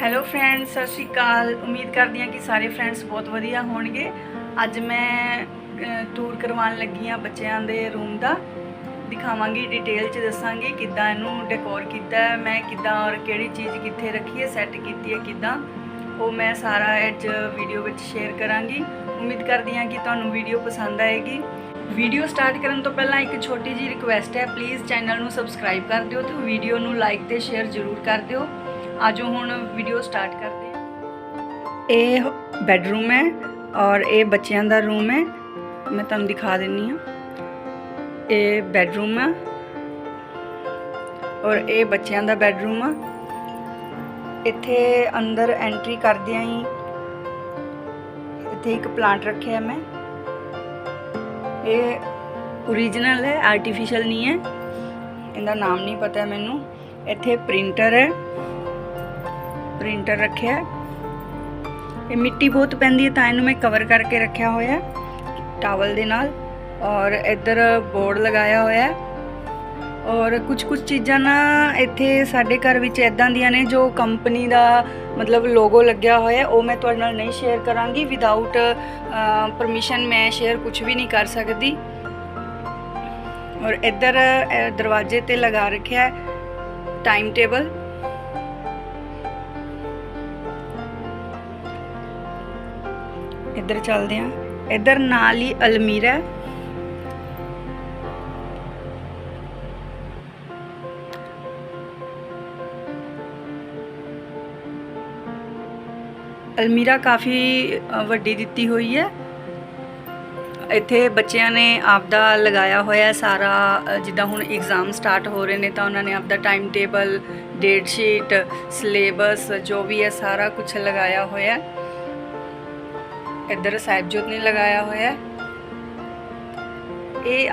ਸਤਿ ਸ਼੍ਰੀ ਅਕਾਲ। ਉਮੀਦ ਕਰਦੀ ਹਾਂ ਕਿ ਸਾਰੇ ਫਰੈਂਡਸ ਬਹੁਤ ਵਧੀਆ ਹੋਣਗੇ। ਅੱਜ ਮੈਂ ਟੂਰ ਕਰਵਾਉਣ ਲੱਗੀ ਹਾਂ ਬੱਚਿਆਂ ਦੇ ਰੂਮ ਦਾ। ਦਿਖਾਵਾਂਗੀ ਡਿਟੇਲ ਚ, ਦੱਸਾਂਗੀ ਕਿੱਦਾਂ ਇਹਨੂੰ ਡੈਕੋਰ ਕੀਤਾ ਹੈ, ਮੈਂ ਕਿੱਦਾਂ ਔਰ ਕਿਹੜੀ ਚੀਜ਼ ਕਿੱਥੇ ਰੱਖੀ ਹੈ ਸੈੱਟ ਕੀਤੀ ਹੈ ਕਿੱਦਾਂ। ਉਹ ਮੈਂ ਸਾਰਾ ਅੱਜ ਵੀਡੀਓ ਵਿੱਚ ਸ਼ੇਅਰ ਕਰਾਂਗੀ। ਉਮੀਦ ਕਰਦੀ ਹਾਂ ਕਿ ਤੁਹਾਨੂੰ ਵੀਡੀਓ ਪਸੰਦ ਆਏਗੀ। ਵੀਡੀਓ ਸਟਾਰਟ ਕਰਨ ਤੋਂ ਪਹਿਲਾਂ ਇੱਕ ਛੋਟੀ ਜਿਹੀ ਰਿਕੁਐਸਟ ਹੈ ਪਲੀਜ਼ ਚੈਨਲ ਨੂੰ ਸਬਸਕ੍ਰਾਈਬ ਕਰ ਦਿਓ ਤੇ ਵੀਡੀਓ ਨੂੰ ਲਾਈਕ ਤੇ ਸ਼ੇਅਰ ਜ਼ਰੂਰ ਕਰ ਦਿਓ। ਆਜੋ ਹੁਣ ਵੀਡੀਓ ਸਟਾਰਟ ਕਰਦੇ ਹਾਂ ਇਹ ਬੈੱਡਰੂਮ ਹੈ ਔਰ ਇਹ ਬੱਚਿਆਂ ਦਾ ਰੂਮ ਹੈ ਮੈਂ ਤੁਹਾਨੂੰ ਦਿਖਾ ਦਿੰਨੀ ਹਾਂ ਇਹ ਬੈੱਡਰੂਮ ਆ ਔਰ ਇਹ ਬੱਚਿਆਂ ਦਾ ਬੈੱਡਰੂਮ ਆ ਇੱਥੇ ਅੰਦਰ ਐਂਟਰੀ ਕਰਦਿਆਂ ਹੀ ਇੱਥੇ ਇੱਕ ਪਲਾਂਟ ਰੱਖਿਆ ਮੈਂ ਇਹ ਓਰੀਜਨਲ ਹੈ ਆਰਟੀਫੀਸ਼ੀਅਲ ਨਹੀਂ ਹੈ ਇਹਦਾ ਨਾਮ ਨਹੀਂ ਪਤਾ ਮੈਨੂੰ ਇੱਥੇ ਪ੍ਰਿੰਟਰ ਹੈ ਪ੍ਰਿੰਟਰ ਰੱਖਿਆ ਇਹ ਮਿੱਟੀ ਬਹੁਤ ਪੈਂਦੀ ਹੈ ਤਾਂ ਇਹਨੂੰ ਮੈਂ ਕਵਰ ਕਰਕੇ ਰੱਖਿਆ ਹੋਇਆ ਟਾਵਲ ਦੇ ਨਾਲ ਔਰ ਇੱਧਰ ਬੋਰਡ ਲਗਾਇਆ ਹੋਇਆ ਹੈ। ਔਰ ਕੁਝ ਕੁਝ ਚੀਜ਼ਾਂ ਨਾ ਇੱਥੇ ਸਾਡੇ ਘਰ ਵਿੱਚ ਇਦਾਂ ਦੀਆਂ ਨੇ ਜੋ ਕੰਪਨੀ ਦਾ ਮਤਲਬ ਲੋਗੋ ਲੱਗਿਆ ਹੋਇਆ ਉਹ ਮੈਂ ਤੁਹਾਡੇ ਨਾਲ ਨਹੀਂ ਸ਼ੇਅਰ ਕਰਾਂਗੀ। ਵਿਦਆਊਟ ਪਰਮਿਸ਼ਨ ਮੈਂ ਸ਼ੇਅਰ ਕੁਝ ਵੀ ਨਹੀਂ ਕਰ ਸਕਦੀ। ਔਰ ਇੱਧਰ ਦਰਵਾਜ਼ੇ ਤੇ ਲਗਾ ਰੱਖਿਆ ਟਾਈਮ ਟੇਬਲ ਇੱਧਰ ਚੱਲਦੇ ਹਾਂ। ਇੱਧਰ ਨਾਲ ਹੀ ਅਲਮੀਰਾ ਅਲਮੀਰਾ ਕਾਫੀ ਵੱਡੀ ਦਿੱਤੀ ਹੋਈ ਹੈ। ਇੱਥੇ ਬੱਚਿਆਂ ਨੇ ਆਪਦਾ ਲਗਾਇਆ ਹੋਇਆ ਸਾਰਾ ਜਿੱਦਾਂ ਹੁਣ ਐਗਜ਼ਾਮ ਸਟਾਰਟ ਹੋ ਰਹੇ ਨੇ ਤਾਂ ਉਹਨਾਂ ਨੇ ਆਪਦਾ time table date sheet syllabus ਜੋ ਵੀ ਹੈ ਸਾਰਾ ਕੁਝ ਲਗਾਇਆ ਹੋਇਆ ਹੈ। ਇੱਧਰ ਸਾਹਿਬਜੋਤ ਨੇ ਲਗਾਇਆ ਹੋਇਆ ਇਹ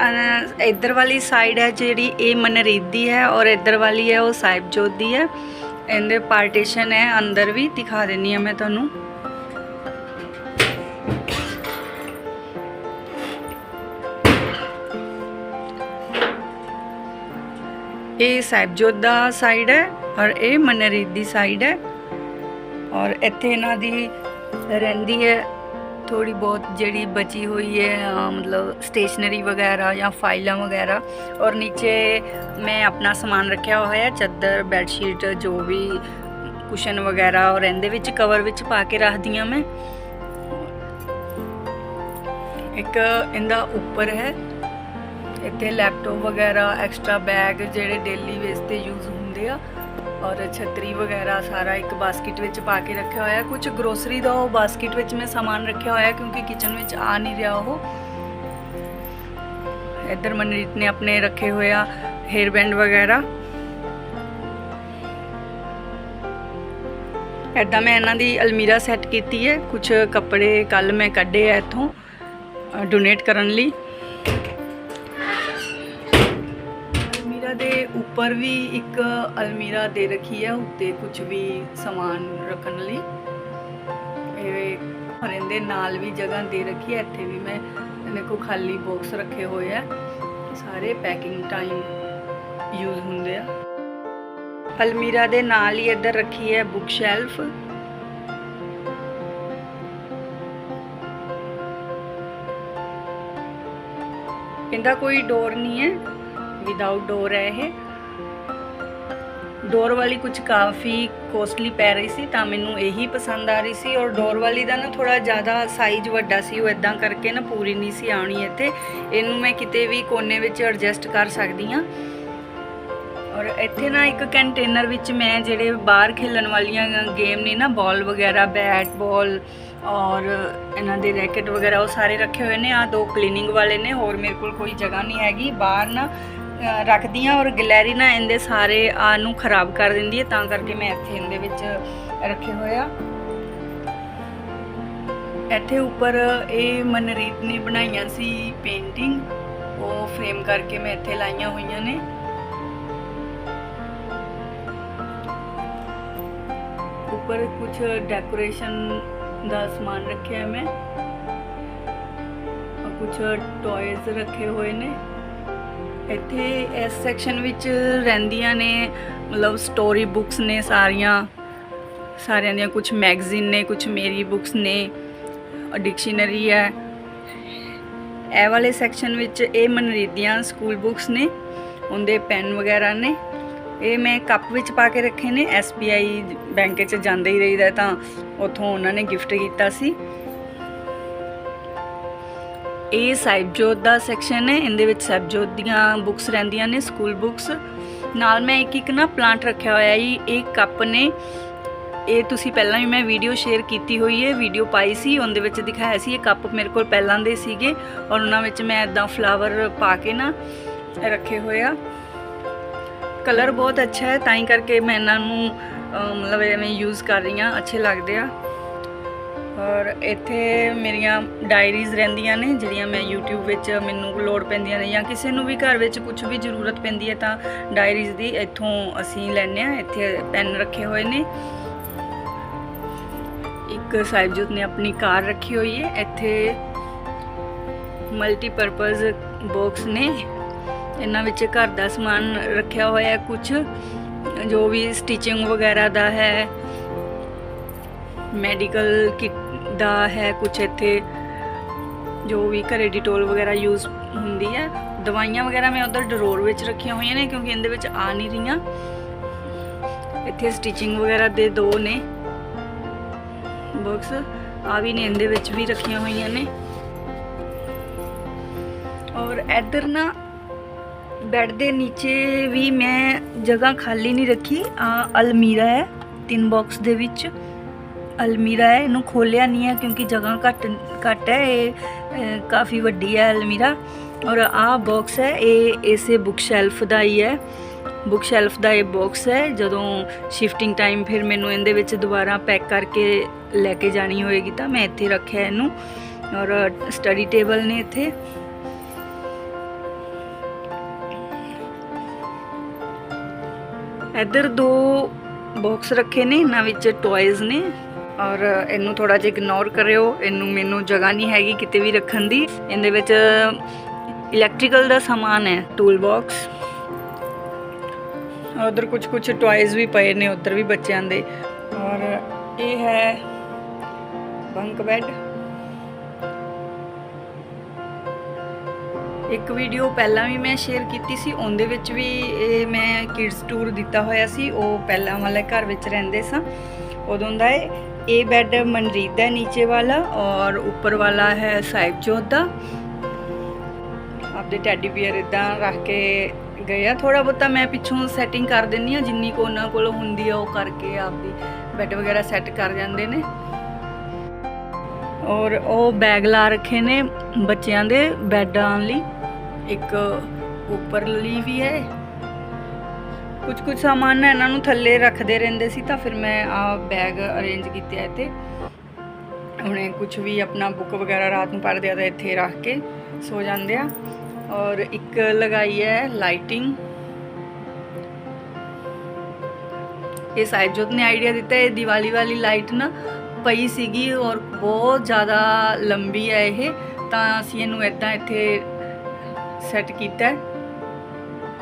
ਇੱਧਰ ਵਾਲੀ ਸਾਈਡ ਹੈ ਜਿਹੜੀ ਇਹ ਮਨਰੀਤ ਦੀ ਹੈ ਔਰ ਇੱਧਰ ਵਾਲੀ ਹੈ ਉਹ ਸਾਹਿਬਜੋਤ ਦੀ ਹੈ। ਇਹਦੇ ਪਾਰਟੀਸ਼ਨ ਹੈ ਅੰਦਰ ਵੀ, ਦਿਖਾ ਦਿੰਨੀ ਆ ਮੈਂ ਤੁਹਾਨੂੰ। ਇਹ ਸਾਹਿਬਜੋਤ ਦਾ ਸਾਈਡ ਹੈ ਔਰ ਇਹ ਮਨਰੀਤ ਦੀ ਸਾਈਡ ਹੈ। ਔਰ ਇੱਥੇ ਇਹਨਾਂ ਦੀ ਰਹਿੰਦੀ ਹੈ ਥੋੜੀ ਬਹੁਤ ਜਿਹੜੀ ਬਚੀ ਹੋਈ ਹੈ ਮਤਲਬ ਸਟੇਸ਼ਨਰੀ ਵਗੈਰਾ ਜਾਂ ਫਾਈਲਾਂ ਵਗੈਰਾ ਔਰ ਨੀਚੇ ਮੈਂ ਆਪਣਾ ਸਮਾਨ ਰੱਖਿਆ ਹੋਇਆ ਹੈ, ਚੱਦਰ ਬੈੱਡ ਸ਼ੀਟ ਜੋ ਵੀ ਕੁਸ਼ਨ ਵਗੈਰਾ ਔਰ ਇਹਦੇ ਵਿੱਚ ਕਵਰ ਵਿੱਚ ਪਾ ਕੇ ਰੱਖਦੀ ਹਾਂ ਮੈਂ। ਇੱਕ ਇਹਦਾ ਉੱਪਰ ਹੈ, ਇੱਥੇ ਲੈਪਟਾਪ ਵਗੈਰਾ ਐਕਸਟਰਾ ਬੈਗ ਜਿਹੜੇ ਡੇਲੀ ਵੇਸ ਤੇ ਯੂਜ਼ ਹੁੰਦੇ ਆ ਔਰ ਛਤਰੀ ਵਗੈਰਾ ਸਾਰਾ ਇੱਕ ਬਾਸਕਟ ਵਿੱਚ ਪਾ ਕੇ ਰੱਖਿਆ ਹੋਇਆ। ਕੁਝ ਗਰੋਸਰੀ ਦਾ ਉਹ ਬਾਸਕਟ ਵਿੱਚ ਮੈਂ ਸਾਮਾਨ ਰੱਖਿਆ ਹੋਇਆ ਕਿਉਂਕਿ ਕਿਚਨ ਵਿੱਚ ਆ ਨਹੀਂ ਰਿਹਾ ਉਹ। ਇੱਧਰ ਮਨਰੀਤ ਨੇ ਆਪਣੇ ਰੱਖੇ ਹੋਇਆ ਹੇਅਰ ਬੈਂਡ ਵਗੈਰਾ। ਐਦਾਂ ਮੈਂ ਇਹਨਾਂ ਦੀ ਅਲਮੀਰਾ ਸੈੱਟ ਕੀਤੀ ਹੈ। ਕੁਝ ਕੱਪੜੇ ਕੱਲ ਮੈਂ ਕੱਢੇ ਆ ਇੱਥੋਂ ਡੋਨੇਟ ਕਰਨ ਲਈ। ਉੱਪਰ ਵੀ ਇੱਕ ਅਲਮੀਰਾ ਦੇ ਰੱਖੀ ਹੈ, ਉੱਤੇ ਕੁਝ ਵੀ ਸਮਾਨ ਰੱਖਣ ਲਈ। ਇਹ ਹਰਨ ਦੇ ਨਾਲ ਵੀ ਜਗ੍ਹਾ ਦੇ ਰੱਖੀ ਹੈ, ਇੱਥੇ ਵੀ ਮੈਂ ਦੇਖੋ ਖਾਲੀ ਬਾਕਸ ਰੱਖੇ ਹੋਏ ਆ। ਸਾਰੇ ਪੈਕਿੰਗ ਟਾਈਮ ਯੂਜ਼ ਹੁੰਦੇ ਆ। ਅਲਮੀਰਾ ਦੇ ਨਾਲ ਹੀ ਇੱਧਰ ਰੱਖੀ ਹੈ ਬੁੱਕ ਸ਼ੈਲਫ ਇਹਦਾ ਕੋਈ ਡੋਰ ਨਹੀਂ ਹੈ। ਵਿਦਆਊਟ ਡੋਰ ਹੈ ਇਹ। ਡੋਰ ਵਾਲੀ ਕੁਝ ਕਾਫੀ ਕੋਸਟਲੀ ਪੈ ਰਹੀ ਸੀ ਤਾਂ ਮੈਨੂੰ ਇਹੀ ਪਸੰਦ ਆ ਰਹੀ ਸੀ ਔਰ ਡੋਰ ਵਾਲੀ ਦਾ ਨਾ ਥੋੜਾ ਜ਼ਿਆਦਾ ਸਾਈਜ਼ ਵੱਡਾ ਸੀ, ਉਹ ਇਦਾਂ ਕਰਕੇ ਨਾ ਪੂਰੀ ਨਹੀਂ ਸੀ ਆਉਣੀ ਇੱਥੇ। ਇਹਨੂੰ ਮੈਂ ਕਿਤੇ ਵੀ ਕੋਨੇ ਵਿੱਚ ਐਡਜਸਟ ਕਰ ਸਕਦੀ ਹਾਂ। ਔਰ ਇੱਥੇ ਨਾ ਇੱਕ ਕੰਟੇਨਰ ਵਿੱਚ ਮੈਂ ਜਿਹੜੇ ਬਾਹਰ ਖੇਲਣ ਵਾਲੀਆਂ ਗੇਮ ਨੇ ਨਾ ਬਾਲ ਵਗੈਰਾ ਬੈਟ ਬਾਲ ਔਰ ਇਹਨਾਂ ਦੇ ਰੈਕਟ ਵਗੈਰਾ, ਉਹ ਸਾਰੇ ਰੱਖੇ ਹੋਏ ਨੇ। ਆ ਦੋ ਕਲੀਨਿੰਗ ਵਾਲੇ ਨੇ, ਹੋਰ ਮੇਰੇ ਕੋਲ ਕੋਈ ਜਗ੍ਹਾ ਨਹੀਂ ਹੈਗੀ। ਬਾਹਰ ਨਾ ਰੱਖਦੀ ਹਾਂ ਔਰ ਗਲੈਰੀ ਨਾ ਇਹਦੇ ਸਾਰੇ ਆ ਨੂੰ ਖਰਾਬ ਕਰ ਦਿੰਦੀ ਹੈ, ਤਾਂ ਕਰਕੇ ਮੈਂ ਇੱਥੇ ਇਹਦੇ ਵਿੱਚ ਰੱਖੇ ਹੋਇਆ ਇੱਥੇ ਉੱਪਰ ਇਹ ਮਨਰੀਤ ਨੇ ਬਣਾਈਆਂ ਸੀ ਪੇਂਟਿੰਗ ਉਹ ਫਰੇਮ ਕਰਕੇ ਮੈਂ ਇੱਥੇ ਲਾਈਆਂ ਹੋਈਆਂ ਨੇ। ਉੱਪਰ ਕੁਝ ਡੈਕੋਰੇਸ਼ਨ ਦਾ ਸਮਾਨ ਰੱਖਿਆ ਮੈਂ। ਔਰ ਕੁਝ ਟੌਇਜ਼ ਰੱਖੇ ਹੋਏ ਨੇ। ਇੱਥੇ ਇਸ ਸੈਕਸ਼ਨ ਵਿੱਚ ਰਹਿੰਦੀਆਂ ਨੇ, ਮਤਲਬ ਸਟੋਰੀ ਬੁੱਕਸ ਨੇ ਸਾਰੀਆਂ। ਸਾਰਿਆਂ ਦੀਆਂ ਕੁਝ ਮੈਗਜ਼ੀਨ ਨੇ ਕੁਝ ਮੇਰੀ ਬੁੱਕਸ ਨੇ। ਡਿਕਸ਼ਨਰੀ ਹੈ। ਇਹ ਵਾਲੇ ਸੈਕਸ਼ਨ ਵਿੱਚ ਇਹ ਮਨਰੀਦੀਆਂ ਸਕੂਲ ਬੁੱਕਸ ਨੇ, ਉਹਦੇ ਪੈਨ ਵਗੈਰਾ ਨੇ। ਇਹ ਮੈਂ ਕੱਪ ਵਿੱਚ ਪਾ ਕੇ ਰੱਖੇ ਨੇ SBI ਬੈਂਕ 'ਚ ਜਾਂਦੇ ਹੀ ਰਹੀਦਾ ਤਾਂ ਉੱਥੋਂ ਉਹਨਾਂ ਨੇ ਗਿਫਟ ਕੀਤਾ ਸੀ। ਇਹ ਸਾਹਿਬਜੋਤ ਦਾ ਸੈਕਸ਼ਨ ਹੈ, ਇਹਦੇ ਵਿੱਚ ਸਾਹਿਬਜੋਤ ਦੀਆਂ ਬੁੱਕਸ ਰਹਿੰਦੀਆਂ ਨੇ ਸਕੂਲ ਬੁੱਕਸ ਨਾਲ ਮੈਂ ਇੱਕ ਇੱਕ ਨਾ ਪਲਾਂਟ ਰੱਖਿਆ ਹੋਇਆ ਹੈ ਇਹ ਕੱਪ ਨੇ। ਇਹ ਤੁਸੀਂ ਪਹਿਲਾਂ ਵੀ ਮੈਂ ਵੀਡੀਓ ਸ਼ੇਅਰ ਕੀਤੀ ਹੋਈ ਹੈ ਵੀਡੀਓ ਪਾਈ ਸੀ, ਉਹਦੇ ਵਿੱਚ ਦਿਖਾਇਆ ਸੀ ਇਹ ਕੱਪ ਮੇਰੇ ਕੋਲ ਪਹਿਲਾਂ ਦੇ ਸੀਗੇ, ਔਰ ਉਹਨਾਂ ਵਿੱਚ ਮੈਂ ਇਦਾਂ ਫਲਾਵਰ ਪਾ ਕੇ ਨਾ ਰੱਖੇ ਹੋਏ ਆ। ਕਲਰ ਬਹੁਤ ਅੱਛਾ ਹੈ, ਤਾਂ ਹੀ ਕਰਕੇ ਮੈਂ ਇਹਨਾਂ ਨੂੰ ਮਤਲਬ ਐਵੇਂ ਯੂਜ਼ ਕਰ ਰਹੀ ਹਾਂ, ਅੱਛੇ ਲੱਗਦੇ ਆ। ਔਰ ਇੱਥੇ ਮੇਰੀਆਂ ਡਾਇਰੀਜ਼ ਰਹਿੰਦੀਆਂ ਨੇ, ਜਿਹੜੀਆਂ ਮੈਂ YouTube ਵਿੱਚ ਮੈਨੂੰ ਲੋੜ ਪੈਂਦੀਆਂ ਨੇ ਜਾਂ ਕਿਸੇ ਨੂੰ ਵੀ ਘਰ ਵਿੱਚ ਕੁਝ ਵੀ ਜ਼ਰੂਰਤ ਪੈਂਦੀ ਹੈ ਤਾਂ ਡਾਇਰੀਜ਼ ਦੀ ਇੱਥੋਂ ਅਸੀਂ ਲੈਂਦੇ ਆ ਇੱਥੇ ਪੈਨ ਰੱਖੇ ਹੋਏ ਨੇ। ਇੱਕ ਸਾਹਿਬਜੋਤ ਨੇ ਆਪਣੀ ਕਾਰ ਰੱਖੀ ਹੋਈ ਹੈ, ਇੱਥੇ ਮਲਟੀਪਰਪਸ ਬਾਕਸ ਨੇ। ਇਹਨਾਂ ਵਿੱਚ ਘਰ ਦਾ ਸਮਾਨ ਰੱਖਿਆ ਹੋਇਆ ਹੈ ਕੁਝ ਜੋ ਵੀ ਸਟਿਚਿੰਗ ਵਗੈਰਾ ਦਾ ਹੈ ਮੈਡੀਕਲ ਕਿਟ ਦਾ ਹੈ ਕੁਝ ਇੱਥੇ, ਜੋ ਵੀ ਘਰੇ ਡਿਟੋਲ ਵਗੈਰਾ ਯੂਜ਼ ਹੁੰਦੀ ਹੈ। ਦਵਾਈਆਂ ਵਗੈਰਾ ਮੈਂ ਉਧਰ ਡਰੋਰ ਵਿੱਚ ਰੱਖੀਆਂ ਹੋਈਆਂ ਨੇ, ਕਿਉਂਕਿ ਇਹਦੇ ਵਿੱਚ ਆ ਨਹੀਂ ਰਹੀਆਂ। ਇੱਥੇ ਸਟਿਚਿੰਗ ਵਗੈਰਾ ਦੇ ਦੋ ਨੇ। ਬਾਕਸ ਆ ਵੀ ਨੇ, ਇਹਦੇ ਵਿੱਚ ਵੀ ਰੱਖੀਆਂ ਹੋਈਆਂ ਨੇ। ਔਰ ਇੱਧਰ ਨਾ ਬੈੱਡ ਦੇ ਨੀਚੇ ਵੀ ਮੈਂ ਜਗ੍ਹਾ ਖਾਲੀ ਨਹੀਂ ਰੱਖੀ, ਆ ਅਲਮੀਰਾ ਹੈ, ਤਿੰਨ ਬਾਕਸ ਦੇ ਵਿੱਚ। ਅਲਮੀਰਾ ਹੈ, ਇਹਨੂੰ ਖੋਲਿਆ ਨਹੀਂ ਹੈ ਕਿਉਂਕਿ ਜਗ੍ਹਾ ਘੱਟ ਘੱਟ ਹੈ, ਇਹ ਕਾਫੀ ਵੱਡੀ ਹੈ ਅਲਮੀਰਾ। ਔਰ ਆਹ ਬਾਕਸ ਹੈ, ਇਹ ਇਸੇ ਬੁੱਕ ਸ਼ੈਲਫ ਦਾ ਹੀ ਹੈ। ਬੁੱਕ ਸ਼ੈਲਫ ਦਾ ਇਹ ਬਾਕਸ ਹੈ, ਜਦੋਂ ਸ਼ਿਫਟਿੰਗ ਟਾਈਮ ਫਿਰ ਮੈਨੂੰ ਇਹਦੇ ਵਿੱਚ ਦੁਬਾਰਾ ਪੈਕ ਕਰਕੇ ਲੈ ਕੇ ਜਾਣੀ ਹੋਏਗੀ ਤਾਂ ਮੈਂ ਇੱਥੇ ਰੱਖਿਆ ਇਹਨੂੰ। ਔਰ ਸਟੱਡੀ ਟੇਬਲ ਨੇ ਇੱਥੇ। ਇੱਧਰ ਦੋ ਬਾਕਸ ਰੱਖੇ ਨੇ, ਇਹਨਾਂ ਵਿੱਚ ਟੌਇਜ਼ ਨੇ। ਔਰ ਇਹਨੂੰ ਥੋੜਾ ਜਿਹਾ ਇਗਨੋਰ ਕਰਿਓ, ਇਹਨੂੰ ਮੈਨੂੰ ਜਗ੍ਹਾ ਨਹੀਂ ਹੈਗੀ ਕਿਤੇ ਵੀ ਰੱਖਣ ਦੀ। ਇਹਦੇ ਵਿੱਚ ਇਲੈਕਟ੍ਰੀਕਲ ਦਾ ਸਮਾਨ ਹੈ ਟੂਲ ਬਾਕਸ ਉਧਰ ਕੁਝ ਕੁਝ ਟੌਇਜ਼ ਵੀ ਪਏ ਨੇ, ਉਧਰ ਵੀ ਬੱਚਿਆਂ ਦੇ। ਔਰ ਇਹ ਹੈ ਬੰਕ ਬੈੱਡ ਇੱਕ ਵੀਡੀਓ ਪਹਿਲਾਂ ਵੀ ਮੈਂ ਸ਼ੇਅਰ ਕੀਤੀ ਸੀ, ਉਹਦੇ ਵਿੱਚ ਵੀ ਇਹ ਮੈਂ ਕਿਡਸ ਟੂਰ ਦਿੱਤਾ ਹੋਇਆ ਸੀ, ਉਹ ਪਹਿਲਾਂ ਵਾਲੇ ਘਰ ਵਿੱਚ ਰਹਿੰਦੇ ਸਾਂ। ਉਦੋਂ ਦਾ ਇਹ ਇਹ ਬੈੱਡ ਮਨਰੀਤ ਦਾ ਹੈ, ਨੀਚੇ ਵਾਲਾ ਔਰ ਉੱਪਰ ਵਾਲਾ ਹੈ ਸਾਹਿਬਜੋਤ ਦਾ। ਆਪਦੇ ਟੈਡੀ ਬੀਅਰ ਇਦਾਂ ਰੱਖ ਕੇ ਗਏ ਆ। ਥੋੜਾ ਬਹੁਤਾ ਮੈਂ ਪਿੱਛੋਂ ਸੈਟਿੰਗ ਕਰ ਦਿੰਨੀ ਆ ਜਿੰਨੀ ਕੋ ਉਹਨਾਂ ਕੋਲ ਹੁੰਦੀ ਆ, ਉਹ ਕਰਕੇ ਆਪਦੀ ਬੈੱਡ ਵਗੈਰਾ ਸੈੱਟ ਕਰ ਜਾਂਦੇ ਨੇ। ਔਰ ਉਹ ਬੈਗ ਲਾ ਰੱਖੇ ਨੇ ਬੱਚਿਆਂ ਦੇ ਬੈਡਾਂ ਲਈ। ਇੱਕ ਉੱਪਰ ਲਈ ਵੀ ਹੈ ਕੁਝ ਕੁਝ ਸਾਮਾਨ ਨਾ ਇਹਨਾਂ ਨੂੰ ਥੱਲੇ ਰੱਖਦੇ ਰਹਿੰਦੇ ਸੀ, ਤਾਂ ਫਿਰ ਮੈਂ ਆ ਬੈਗ ਅਰੇਂਜ ਕੀਤਾ ਆ ਇੱਥੇ। ਹੁਣੇ ਕੁਝ ਵੀ ਆਪਣਾ ਬੁੱਕ ਵਗੈਰਾ ਰਾਤ ਨੂੰ ਪੜ੍ਹਦੇ ਆ ਤਾਂ ਇੱਥੇ ਰੱਖ ਕੇ ਸੋ ਜਾਂਦੇ ਆ। ਔਰ ਇੱਕ ਲਗਾਈ ਹੈ ਲਾਈਟਿੰਗ। ਇਹ ਸਾਹਿਬਜੋਤ ਨੇ ਆਈਡੀਆ ਦਿੱਤਾ, ਇਹ ਦੀਵਾਲੀ ਵਾਲੀ ਲਾਈਟ ਨਾ ਪਈ ਸੀਗੀ ਔਰ ਬਹੁਤ ਜ਼ਿਆਦਾ ਲੰਬੀ ਹੈ ਇਹ, ਤਾਂ ਅਸੀਂ ਇਹਨੂੰ ਇਦਾਂ ਇੱਥੇ ਸੈੱਟ ਕੀਤਾ।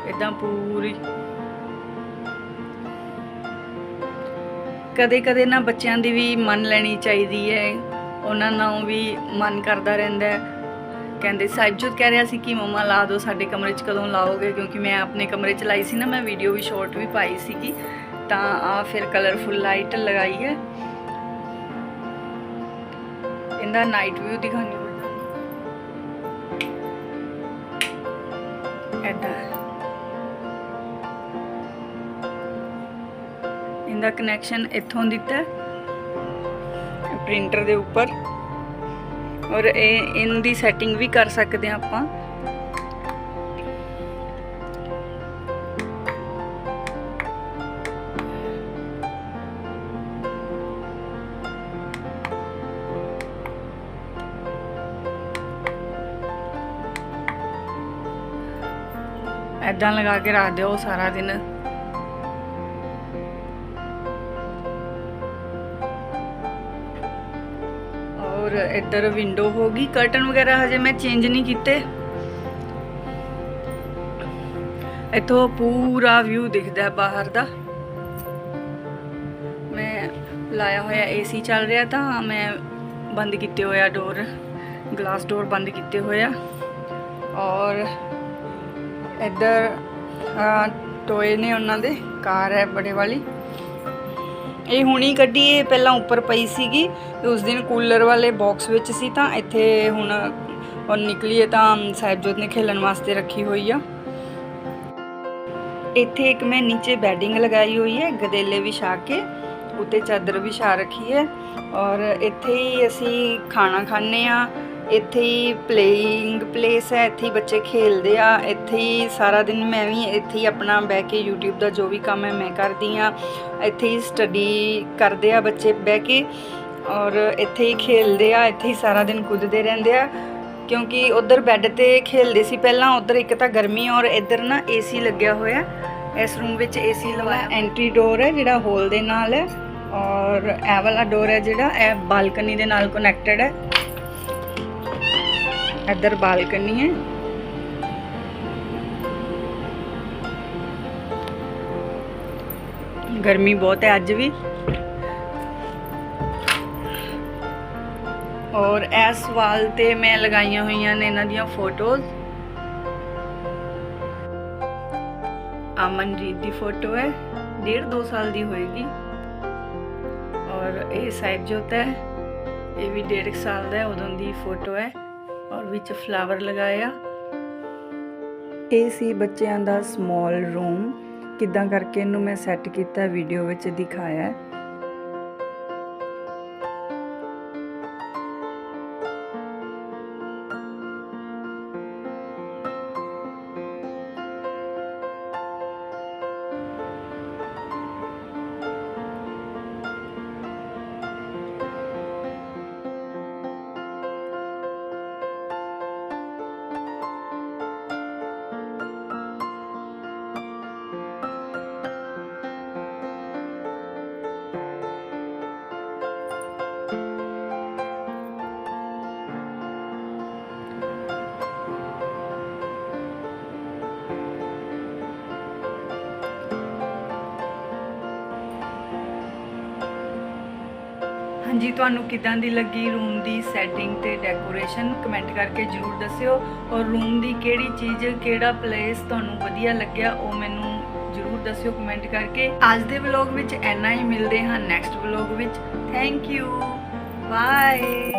ਇਦਾਂ ਪੂਰੀ ਕਦੇ ਕਦੇ ਨਾ ਬੱਚਿਆਂ ਦੀ ਵੀ ਮੰਨ ਲੈਣੀ ਚਾਹੀਦੀ ਹੈ। ਉਹਨਾਂ ਨੂੰ ਵੀ ਮਨ ਕਰਦਾ ਰਹਿੰਦਾ ਹੈ। ਕਹਿੰਦੇ ਸਾਹਿਬਜੋਤ ਕਹਿ ਰਿਹਾ ਸੀ ਕਿ ਮਮਾ ਲਾ ਦਿਓ ਸਾਡੇ ਕਮਰੇ 'ਚ, ਕਦੋਂ ਲਾਓਗੇ? ਕਿਉਂਕਿ ਮੈਂ ਆਪਣੇ ਕਮਰੇ 'ਚ ਲਾਈ ਸੀ ਨਾ, ਮੈਂ ਵੀਡੀਓ ਵੀ ਸ਼ਾਰਟ ਵੀ ਪਾਈ ਸੀਗੀ। ਤਾਂ ਆ ਫਿਰ ਕਲਰਫੁੱਲ ਲਾਈਟ ਲਗਾਈ ਹੈ। ਇਹਦਾ ਨਾਈਟ ਵਿਊ ਦਿਖਾਣੀ ਹੋਣਾ ਐਡਾ ਇਹਦਾ ਕਨੈਕਸ਼ਨ ਇੱਥੋਂ ਦਿੱਤਾ। ਪ੍ਰਿੰਟਰ ਦੇ ਉੱਪਰ। ਔਰ ਇਹ ਇਹਨਾਂ ਦੀ ਸੈਟਿੰਗ ਵੀ ਕਰ ਸਕਦੇ ਹਾਂ ਆਪਾਂ। ਐਦਾਂ ਲਗਾ ਕੇ ਰੱਖ ਦਿਓ ਸਾਰਾ ਦਿਨ। ਇੱਧਰ ਵਿੰਡੋ ਹੋ ਗਈ। ਕਰਟਨ ਵਗੈਰਾ ਹਜੇ ਮੈਂ ਚੇਂਜ ਨਹੀਂ ਕੀਤੇ। ਇੱਥੋਂ ਪੂਰਾ ਵਿਊ ਦਿਖਦਾ ਬਾਹਰ ਦਾ। ਮੈਂ ਲਾਇਆ ਹੋਇਆ ਏਸੀ ਚੱਲ ਰਿਹਾ ਤਾਂ ਮੈਂ ਬੰਦ ਕੀਤੇ ਹੋਇਆ ਡੋਰ ਗਲਾਸ ਡੋਰ ਬੰਦ ਕੀਤੇ ਹੋਇਆ ਔਰ ਇੱਧਰ ਟੋਏ ਨੇ ਉਹਨਾਂ ਦੇ। ਕਾਰ ਹੈ ਬੜੇ ਵਾਲੀ। ਇਹ ਹੁਣੀ ਕੱਢੀ ਇਹ ਪਹਿਲਾਂ ਉੱਪਰ ਪਈ ਸੀਗੀ ਤੇ ਉਸ ਦਿਨ ਕੂਲਰ ਵਾਲੇ ਬਾਕਸ ਵਿੱਚ ਸੀ ਤਾਂ ਇੱਥੇ ਹੁਣ ਉਹ ਨਿਕਲੀ ਹੈ ਤਾਂ ਸਾਹਿਬਜੋਤ ਨੇ ਖੇਲਣ ਵਾਸਤੇ ਰੱਖੀ ਹੋਈ ਆ। ਇੱਥੇ ਇੱਕ ਮੈਂ ਨੀਚੇ ਬੈਡਿੰਗ ਲਗਾਈ ਹੋਈ ਹੈ, ਗਦੇਲੇ ਵਿਛਾ ਕੇ, ਉੱਤੇ ਚਾਦਰ ਵਿਛਾ ਰੱਖੀ ਹੈ ਔਰ ਇੱਥੇ ਹੀ ਅਸੀਂ ਖਾਣਾ ਖਾਂਦੇ ਆ ਇੱਥੇ ਹੀ ਪਲੇਇੰਗ ਪਲੇਸ ਹੈ, ਇੱਥੇ ਹੀ ਬੱਚੇ ਖੇਲਦੇ ਆ, ਇੱਥੇ ਹੀ ਸਾਰਾ ਦਿਨ ਮੈਂ ਵੀ ਇੱਥੇ ਹੀ ਆਪਣਾ ਬਹਿ ਕੇ YouTube ਦਾ ਜੋ ਵੀ ਕੰਮ ਹੈ ਮੈਂ ਕਰਦੀ ਆ ਇੱਥੇ ਹੀ ਸਟੱਡੀ ਕਰਦੇ ਆ ਬੱਚੇ ਬਹਿ ਕੇ ਔਰ ਇੱਥੇ ਹੀ ਖੇਲਦੇ ਆ, ਇੱਥੇ ਹੀ ਸਾਰਾ ਦਿਨ ਕੁੱਦਦੇ ਰਹਿੰਦੇ ਆ। ਕਿਉਂਕਿ ਉਧਰ ਬੈੱਡ ਤੇ ਖੇਲਦੇ ਸੀ ਪਹਿਲਾਂ, ਉਧਰ ਇੱਕ ਤਾਂ ਗਰਮੀ ਔਰ ਇੱਧਰ ਨਾ ਏਸੀ ਲੱਗਿਆ ਹੋਇਆ। ਇਸ ਰੂਮ ਵਿੱਚ ਏਸੀ ਲਵਾਇਆ। ਐਂਟਰੀ ਡੋਰ ਹੈ ਜਿਹੜਾ ਹੋਲ ਦੇ ਨਾਲ ਹੈ ਔਰ ਇਹ ਵਾਲਾ ਡੋਰ ਹੈ ਜਿਹੜਾ, ਇਹ ਬਾਲਕਨੀ ਦੇ ਨਾਲ ਕਨੈਕਟਡ ਹੈ। ਇੱਧਰ ਬਾਲਕਨੀ ਹੈ। ਗਰਮੀ ਬਹੁਤ ਹੈ ਅੱਜ ਵੀ। ਔਰ ਇਸ ਵਾਲ ਤੇ ਮੈਂ ਲਗਾਈਆਂ ਹੋਈਆਂ ਨੇ ਇਹਨਾਂ ਦੀਆਂ ਫੋਟੋਜ਼। ਅਮਨਜੀਤ ਦੀ ਫੋਟੋ ਹੈ, ਡੇਢ ਦੋ ਸਾਲ ਦੀ ਹੋਏਗੀ। ਔਰ ਇਹ ਸਾਹਿਬਜੋਤ ਹੈ, ਇਹ ਵੀ ਡੇਢ ਕੁ ਸਾਲ ਦਾ ਹੈ, ਉਦੋਂ ਦੀ ਫੋਟੋ ਹੈ। ਔਰ ਵਿੱਚ ਫਲਾਵਰ ਲਗਾਇਆ। ਇਹ ਸੀ ਬੱਚਿਆਂ ਦਾ ਸਮਾਲ ਰੂਮ ਕਿੱਦਾਂ ਕਰਕੇ ਇਹਨੂੰ ਮੈਂ ਸੈੱਟ ਕੀਤਾ ਵੀਡੀਓ ਵਿੱਚ ਦਿਖਾਇਆ। ਹਾਂਜੀ, ਤੁਹਾਨੂੰ ਕਿਦਾਂ ਦੀ ਲੱਗੀ ਰੂਮ ਦੀ ਸੈਟਿੰਗ ਤੇ ਡੈਕੋਰੇਸ਼ਨ ਕਮੈਂਟ ਕਰਕੇ ਜਰੂਰ ਦੱਸਿਓ। ਔਰ ਰੂਮ ਦੀ ਕਿਹੜੀ ਚੀਜ਼, ਕਿਹੜਾ ਪਲੇਸ ਤੁਹਾਨੂੰ ਵਧੀਆ ਲੱਗਿਆ, ਉਹ ਮੈਨੂੰ ਜਰੂਰ ਦੱਸਿਓ ਕਮੈਂਟ ਕਰਕੇ। ਅੱਜ ਦੇ ਵਲੌਗ ਵਿੱਚ ਇੰਨਾ ਹੀ, ਮਿਲਦੇ ਹਾਂ ਨੈਕਸਟ ਵਲੌਗ ਵਿੱਚ। Thank you bye